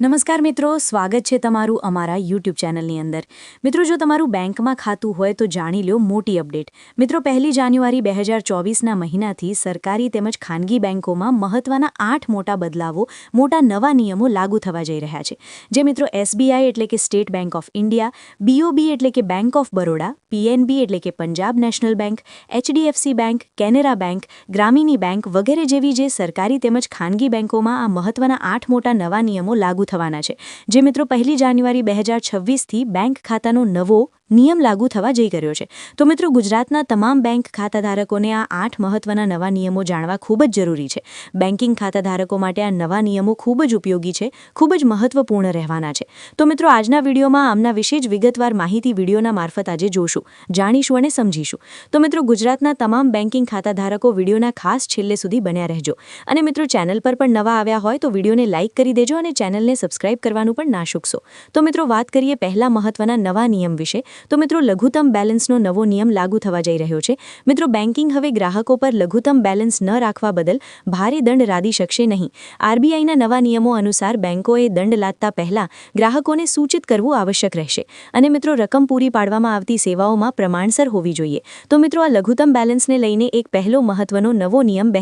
નમસ્કાર મિત્રો, સ્વાગત છે તમારું અમારા યુટ્યુબ ચેનલની અંદર. મિત્રો, જો તમારું બેંકમાં ખાતું હોય તો જાણી લો મોટી અપડેટ. મિત્રો, પહેલી જાન્યુઆરી બે હજાર ચોવીસના મહિનાથી સરકારી તેમજ ખાનગી બેંકોમાં મહત્વના આઠ મોટા બદલાવો, મોટા નવા નિયમો લાગુ થવા જઈ રહ્યા છે. જે મિત્રો એસબીઆઈ એટલે કે state bank of India BOB એટલે કે બેંક ઓફ બરોડા પીએનબી એટલે કે Punjab national bank HDFC bank Canara bank Gramin bank વગેરે જેવી જે સરકારી તેમજ ખાનગી બેંકોમાં આ મહત્વના આઠ મોટા નવા નિયમો લાગુ થવાના છે. જે મિત્રો પહેલી જાન્યુઆરી બે હજાર છવ્વીસથી બેંક ખાતાનો નવો નિયમ લાગુ થવા જઈ રહ્યો છે. તો મિત્રો, ગુજરાતના તમામ બેંક ખાતાધારકોને આ આઠ મહત્વના નવા નિયમો જાણવા ખૂબ જ જરૂરી છે. બેન્કિંગ ખાતાધારકો માટે આ નવા નિયમો ખૂબ જ ઉપયોગી છે, ખૂબ જ મહત્વપૂર્ણ રહેવાના છે. તો મિત્રો, આજના વિડીયોમાં આમના વિશે જ વિગતવાર માહિતી વિડીયોના મારફત આજે જોશું, જાણીશું અને સમજીશું. તો મિત્રો, ગુજરાતના તમામ બેન્કિંગ ખાતાધારકો વિડીયોના ખાસ છેલ્લે સુધી બન્યા રહેજો. અને મિત્રો, ચેનલ પર પણ નવા આવ્યા હોય તો વિડીયોને લાઇક કરી દેજો અને ચેનલને સબસ્ક્રાઇબ કરવાનું પણ ના ચૂકશો તો મિત્રો, વાત કરીએ પહેલા મહત્વના નવા નિયમ વિશે. તો મિત્રો લઘુત્તમ બેલેન્સનો નવો નિયમ લાગુ થવા જઈ રહ્યો છે. મિત્રો બેન્કિંગ હવે ગ્રાહકો પર લઘુત્તમ બેલેન્સ ન રાખવા બદલ ભારે દંડ રાદી શકશે નહીં. આરબીઆઈના નવા નિયમો અનુસાર બેન્કોએ દંડ લાદતા પહેલા ગ્રાહકોને સૂચિત કરવું આવશ્યક રહેશે. અને મિત્રો રકમ પૂરી પાડવામાં આવતી સેવાઓમાં પ્રમાણસર હોવી જોઈએ. તો મિત્રો આ લઘુત્તમ બેલેન્સને લઈને એક પહેલો મહત્વનો નવો નિયમ બે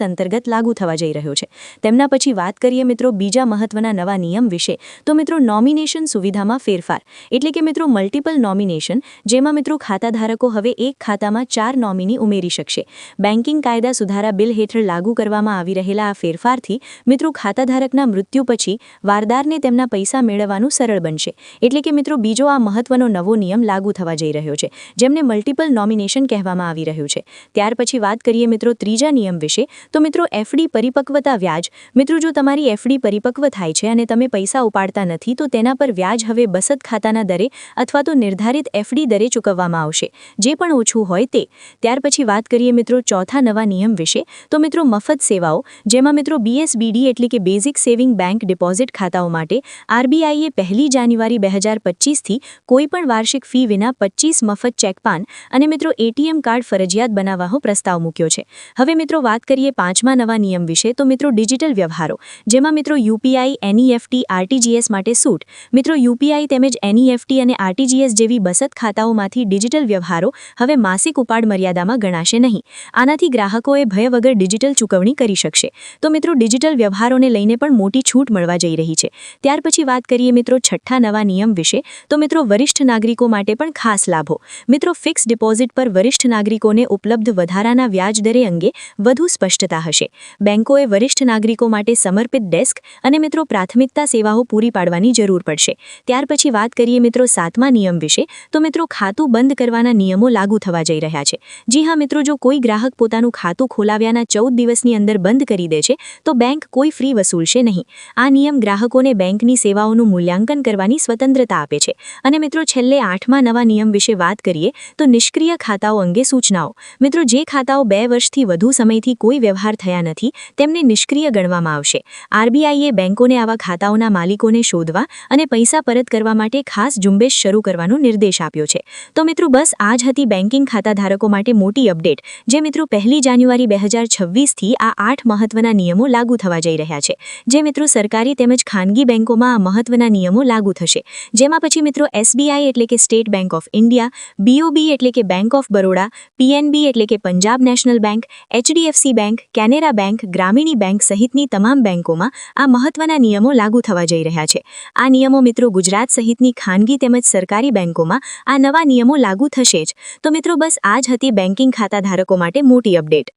અંતર્ગત લાગુ થવા જઈ રહ્યો છે. તેમના પછી વાત કરીએ મિત્રો બીજા મહત્વના નવા નિયમ વિશે. તો મિત્રો નોમિનેશન સુવિધામાં ફેરફાર. એટલે કે મિત્રો મલ્ટિપલ નોમિનેશન જેમાં મિત્રો ખાતાધારકો હવે એક ખાતામાં ચાર નોમિની ઉમેરી શકશે. બેન્કિંગ કાયદા સુધારા બિલ હેઠળ લાગુ કરવામાં આવી રહેલા આ ફેરફારથી મિત્રો ખાતાધારકના મૃત્યુ પછી વારદારને તેમના પૈસા મેળવવાનું સરળ બનશે. એટલે કે મિત્રો બીજો આ મહત્વનો નવો નિયમ લાગુ થવા જઈ રહ્યો છે, જેમને મલ્ટિપલ નોમિનેશન કહેવામાં આવી રહ્યું છે. ત્યાર પછી વાત કરીએ મિત્રો ત્રીજા નિયમ વિશે, તો મિત્રો એફડી પરિપક્વતા વ્યાજ. મિત્રો જો તમારી એફડી પરિપક્વ થાય છે અને તમે પૈસા ઉપાડતા નથી, તો તેના પર વ્યાજ હવે બસત ખાતાના દરે અથવા તો નિર્ધારિત એફડી દરે ચૂકવવામાં આવશે. જે પણ ઓછું હોય તે. ત્યાર પછી વાત કરીએ મિત્રો ચોથા નવા નિયમ વિશે. તો મિત્રો મફત સેવાઓ, જેમાં મિત્રો બીએસબીડી એટલે કે બેઝિક સેવિંગ બેંક ડિપોઝિટ ખાતાઓ માટે આરબીઆઈએ પહેલી જાન્યુઆરી બે હજાર પચીસથી કોઈપણ વાર્ષિક ફી વિના પચીસ મફત ચેકપાન અને મિત્રો એટીએમ કાર્ડ ફરજિયાત બનાવવાનો પ્રસ્તાવ મૂક્યો છે. હવે મિત્રો વાત કરીએ પાંચમા નવા નિયમ વિશે. તો મિત્રો ડિજિટલ વ્યવહારો, જેમાં મિત્રો યુપીઆઈ એનઈએફટી આરટીજીએસ માટે સૂટ. મિત્રો યુપીઆઈ તેમજ એનઈએફટી અને આરટીજીએસ જેવી બચત ખાતાઓમાંથી ડિજિટલ વ્યવહારો હવે માસિક ઉપાડ મર્યાદામાં ગણાશે નહીં. આનાથી ગ્રાહકોએ ભય વગર ડિજિટલ ચૂકવણી કરી શકશે. તો મિત્રો, ડિજિટલ વ્યવહારોને લઈને પણ મોટી છૂટ મળવા જઈ રહી છે. ત્યાર પછી વાત કરીએ મિત્રો છઠ્ઠા નવા નિયમ વિશે. તો મિત્રો, વરિષ્ઠ નાગરિકો માટે પણ ખાસ લાભો. મિત્રો, ફિક્સ ડિપોઝિટ પર વરિષ્ઠ નાગરિકોને ઉપલબ્ધ વધારાના વ્યાજ દરે અંગે વધુ સ્પષ્ટતા હશે. બેન્કોએ વરિષ્ઠ નાગરિકો માટે સમર્પિત ડેસ્ક અને મિત્રો પ્રાથમિકતા સેવાઓ પૂરી પાડવાની જરૂર પડશે. ત્યાર પછી વાત કરીએ મિત્રો સાતમા નિયમ વિશે, તો મિત્રો ખાતું બંધ કરવાના નિયમો લાગુ થવા જઈ રહ્યા છે. જી હા મિત્રો, જો કોઈ ગ્રાહક પોતાનું ખાતું ખોલાવ્યાના ચૌદ દિવસની અંદર બંધ કરી દે છે, તો બેંક કોઈ ફ્રી વસૂલશે નહીં. આ નિયમ ગ્રાહકોને બેંકની સેવાઓનું મૂલ્યાંકન કરવાની સ્વતંત્રતા આપે છે. અને મિત્રો, છેલ્લે આઠમા નવા નિયમ વિશે વાત કરીએ, તો નિષ્ક્રિય ખાતાઓ અંગે સૂચનાઓ. મિત્રો, જે ખાતાઓ બે વર્ષથી વધુ સમયથી કોઈ વ્યવહાર થયા નથી, તેમને નિષ્ક્રિય ગણવામાં આવશે. આરબીઆઈએ બેંકોને આવા ખાતાઓના માલિકોને શોધવા અને પૈસા પરત કરવા માટે ખાસ ઝુંબેશ શરૂ કરવાનો નિર્દેશ આપ્યો છે. તો મિત્રો, બસ આ જ હતી બેન્કિંગ ખાતાધારકો માટે મોટી અપડેટ, જે મિત્રો પહેલી જાન્યુઆરી બે હજાર છવ્વીસથી આ આઠ મહત્વના નિયમો લાગુ થવા જઈ રહ્યા છે. જે મિત્રો સરકારી તેમજ ખાનગી બેંકોમાં આ મહત્વના નિયમો લાગુ થશે. જેમાં પછી મિત્રો એસબીઆઈ એટલે કે state bank of India, BOB એટલે કે બેન્ક ઓફ બરોડા, પીએનબી એટલે કે Punjab national bank HDFC bank, Canara bank, Gramin bank સહિતની તમામ બેંકોમાં આ મહત્વના નિયમો લાગુ થવા જઈ રહ્યા છે. આ નિયમો મિત્રો ગુજરાત સહિતની ખાનગી તેમજ સરકારી બેંકોમાં આ નવા નિયમો લાગુ થશે જ. તો મિત્રો, બસ આ જ હતી બેન્કિંગ ખાતાધારકો માટે મોટી અપડેટ.